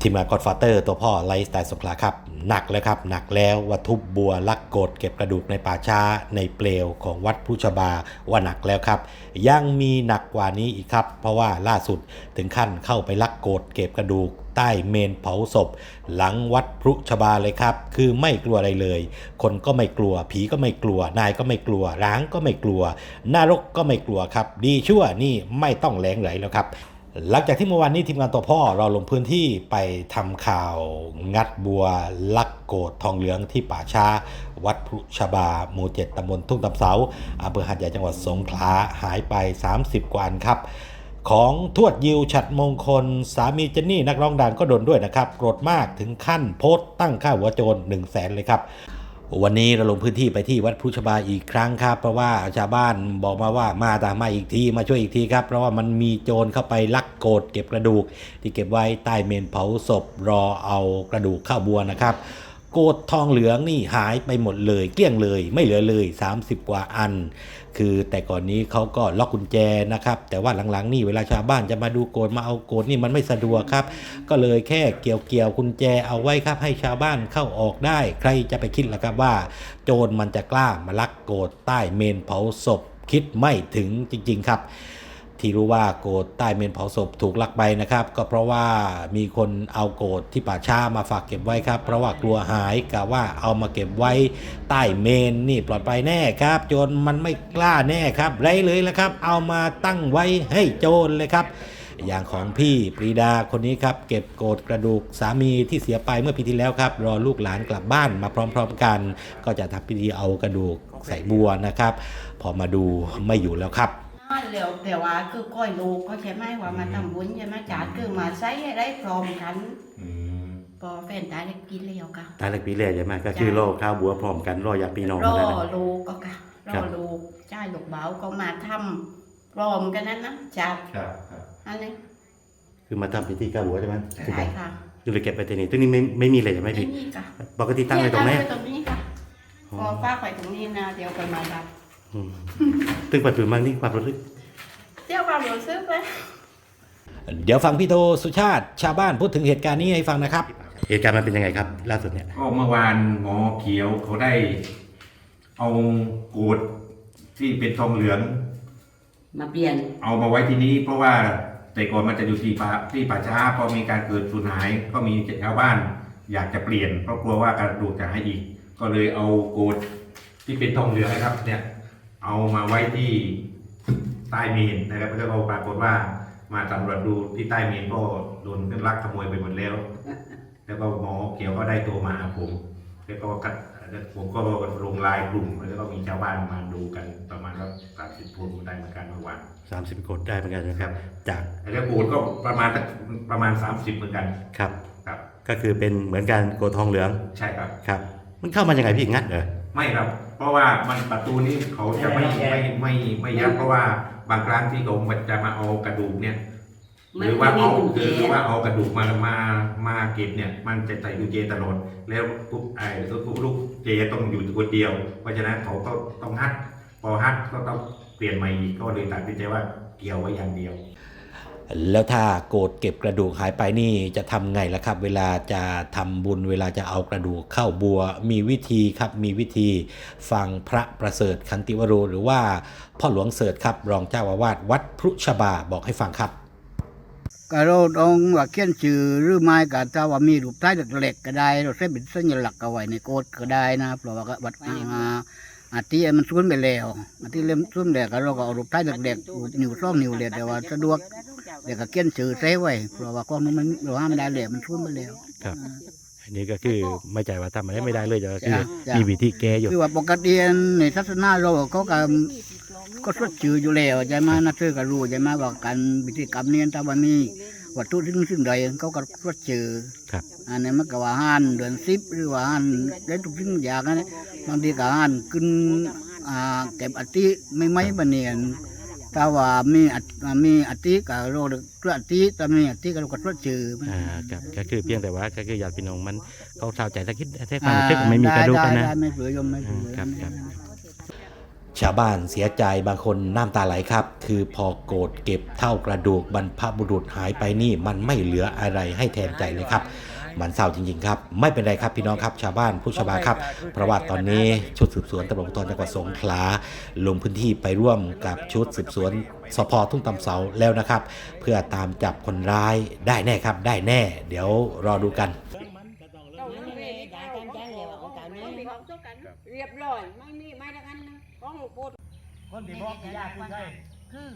ทีมงานกอดฟาเตอร์ตัวพ่อไลฟ์สไตล์สงขลาครับ หนักแล้วครับ หนักแล้ววัตถุบบัวลักโกดเก็บกระดูกในป่าช้าในเปลวของวัดพุชบาว่าหนักแล้วครับ ยังมีหนักกว่านี้อีกครับ เพราะว่าล่าสุดถึงขั้นเข้าไปลักโกดเก็บกระดูกใต้เมนเผาศพ หลังวัดพรุชบาเลยครับ คือไม่กลัวอะไรเลย คนก็ไม่กลัว ผีก็ไม่กลัว นายก็ไม่กลัว ร้างก็ไม่กลัวนรกก็ไม่กลัวครับ ดีชั่วนี่ไม่ต้องแหลงไหลแล้วครับ หลังจากที่เมื่อวานนี้ทีมงานตัวพ่อเราลงพื้นที่ไปทำข่าวงัดบัว ลักโกดทองเหลืองที่ป่าช้า วัดพรุชบาหมู่เจ็ดตำบลทุ่งตำเสาอำเภอหาดใหญ่จังหวัดสงขลาหายไป 30 กว่าอันครับของทวดยิวฉัดมงคล สามีเจนนี่นักร้องดังก็โดนด้วยนะครับ โกรธมากถึงขั้นโพสต์ตั้งค่าหัวโจร1 0 0 0 0แสนเลยครับ วันนี้เราลงพื้นที่ไปที่วัดพุชบาอีกครั้งครับ เพราะว่าชาวบ้านบอกมาว่ามาตามมาอีกทีมาช่วยอีกทีครับ เพราะว่ามันมีโจรเข้าไปลักโกดเก็บกระดูก ที่เก็บไว้ใต้เมนเผาศพรอเอากระดูกเข้าบัวนะครับ โกดทองเหลืองนี่หายไปหมดเลย เกลี้ยงเลยไม่เหลือเลย 30 กว่าอัน คือแต่ก่อนนี้เขาก็ล็อกกุญแจนะครับ แต่ว่าหลังๆนี่เวลาชาวบ้านจะมาดูโกดมาเอาโกดนี่มันไม่สะดวกครับ ก็เลยแค่เกี่ยวเกี่ยวกุญแจเอาไว้ครับ ให้ชาวบ้านเข้าออกได้ ใครจะไปคิดล่ะครับว่า โจรมันจะกล้ามาลักโกดใต้เมนเผาศพคิดไม่ถึงจริง ๆ ครับ ที่รู้ว่าโกดใต้เมนเผาศพถูกลักไปนะครับ ก็เพราะว่ามีคนเอาโกดที่ป่าช้ามาฝากเก็บไว้ครับ เพราะว่ากลัวหายกะว่าเอามาเก็บไว้ใต้เมนนี่ปลอดภัยแน่ครับโจรมันไม่กล้าแน่ครับไรเลยละครับ เอามาตั้งไว้ให้โจรเลยครับอย่างของพี่ปรีดาคนนี้ครับ เก็บโกดกระดูกสามีที่เสียไปเมื่อปีที่แล้วครับ รอลูกหลานกลับบ้านมาพร้อม ๆ กัน ก็จะทำพิธีเอากระดูกใส่บัวนะครับ พอมาดูไม่อยู่แล้วครับ นั่นเร็วแต่ว่าคือก้อยลูกก็ใช่ไหมว่ามาทำบุญใช่ไหมจัดคือมาใช้ให้ได้พร้อมกันอืมพอแฟนตายได้กินแล้วค่ะ ตายเลยปีแรกใช่ไหมก็คือรอข้าวบัวพร้อมกันรออยากพี่น้องรอนั่นนะลูกก็ค่ะรครัอบ ลูกใช่ลูกเบาก็มาทำพร้อมกันนั้นนะจัดครับครับอันนี้คือมาทำพิธีข้าวบัวใช่ไหมใช่ค่ะคือเลยเก็บไปที่นี่ตรงนี้ไม่ไม่มีเลยใช่ไหมไม่พี่มีค่ะปกติตั้งไว้ตรงไหนเยตั้งไว้ตรงนี้ค่ะพอฟ้ากไปตรงนี้นะเดี๋ยวไปมาดับอืม ตึงปัดปืนบ้างนี่ความรู้สึกเดี๋ยวความรู้สึกเลยเดี๋ยวฟังพี่โทสุชาติชาวบ้านพูดถึงเหตุการณ์นี้ให้ฟังนะครับ เหตุการณ์มันเป็นยังไงครับ ล่าสุดเนี่ยก็เมื่อวานหมอเขียวเขาได้ เอาโกดที่เป็นทองเหลือง มาเปลี่ยน เอามาไว้ที่นี้ เพราะว่าแต่ก่อนมันจะอยู่ที่ป่าที่ป่าช้าพอมีการเกิดสูญหาย ก็มีชาวบ้าน อยากจะเปลี่ยนเพราะกลัวว่ากระดูกจะหายอีก ก็เลยเอาโกดที่เป็นทองเหลืองนะครับ เนี่ย เอามาไว้ที่ใต้เมนนะครับแล้วก็ปรากฏว่ามาสำรวจดูที่ใต้เมนก็โดนลักขโมยไปหมดแล้ว แล้วก็หมอเกี่ยวก็ได้ตัวมาหาผม แล้วก็กัดผมก็ลงไลายกลุ่มแล้วก็มีชาวบ้านมาดูกันประมาณว่าสามสิบคนได้เหมือนกันเมื่อวาน30คนได้เหมือนกันนะครับ จากแล้วโกดก็ประมาณประมาณสามสิบเหมือนกันครับครับ ก็คือเป็นเหมือนกันโกดทองเหลืองใช่ครับครับ มันเข้ามายังไงพี่งัดเหรอ ไม่ครับ เพราะว่ามันประตูนี้เขาจะไม่ไม่ไม่ไม่ยับเพราะว่าบางครั้งที่เขาจะมาเอากระดูกเนี่ย หรือว่าเอาหรือว่าเอากระดูกมามามาเก็บเนี่ย มันจะใส่กุญแจตลอดแล้วปุ๊บไอ้ลูกลูกเจต้องอยู่คนเดียว เพราะฉะนั้นเขาก็ต้องฮัดพอฮัดก็ต้องเปลี่ยนใหม่อีกก็เลยตัดสินใจว่าเกี่ยวไว้อย่างเดียว แล้วถ้าโกดเก็บกระดูกหายไปนี่จะทำไงล่ะครับ เวลาจะทำบุญเวลาจะเอากระดูกเข้าบัว มีวิธีครับมีวิธีฟังพระประเสริฐขันติวโร หรือว่าพ่อหลวงเสริฐครับ รองเจ้าอาวาสวัดพรุชบาบอกให้ฟังครับก็เราต้องว่าเขียนชื่อหรือไม่ก็ถ้าว่ามีรูปท้ายเล็กๆก็ได้ เราใช้เป็นสัญลักษณ์เอาไว้ในโกดก็ได้นะเพราะว่าก็วัดอาอาทิมันสูญไปแล้วอาทิเล่มสูญแล้วก็เราก็เอารูปท้ายเล็กๆนิ้วสองนิ้วเลยแต่ว่าสะดวก เดี๋ยวก็เขียนชื่อใส่ไว้เพราะว่าของมันมันเราห้ามไม่ได้แล้วมันสูญไปแล้ว ครับ อันนี้ก็คือไม่ใจว่าทำอะไรไม่ได้เลยจะคือจ้ะจ้ะ มีวิธีแก้อยู่ คือว่าปกติในศาสนาเราเขาก็ก็สวดชื่ออยู่แล้วใช่ไหมนักเชื่อก็รู้ใช่ไหมว่าการพิธีกรรมนี้ถ้าว่ามีวัตถุสิ่งสิ่งใดเขาก็สวดชื่อครับ อันนี้มันก็ว่าหันเดือนสิบหรือว่าหันได้ทุกสิ่งทุกอย่างนะบางทีก็หันขึ้นอ่าเก็บอติไม่ไม่บันเนียน ถ้าว่ามีอัตมีอติก็โรดกระอติถ้ามีอติก็เราก็สวดชื่อมันอ่าครับก็คือเพียงแต่ว่าก็คือญาติพี่น้องมันเขาเท่าใจถ้าคิดถ้าความรู้สึกไม่มีกระดูกได้นะได้ไม่เสือยมไม่เสือครับครับชาวบ้านเสียใจบางคนน้ำตาไหลครับ คือพอโกรธเก็บเท่ากระดูกบรรพบุรุษหายไปนี่มันไม่เหลืออะไรให้แทนใจเลยครับ มันเศร้าจริงๆครับไม่เป็นไรครับพี่น้องครับชาวบ้านผู้ชาวบ้านครับเพราะว่าตอนนี้ชุดสืบสวนตำรวจภูธรจังหวัดสงขลาลงพื้นที่ไปร่วมกับชุดสืบสวนสพทุ่งตำเสาแล้วนะครับ เพื่อตามจับคนร้ายได้แน่ครับ ได้แน่ เดี๋ยวรอดูกันเรียบร้อยไม่มีไม่ละกันนะของหลวงปู่คนที่บอกยาคุณใช่คือ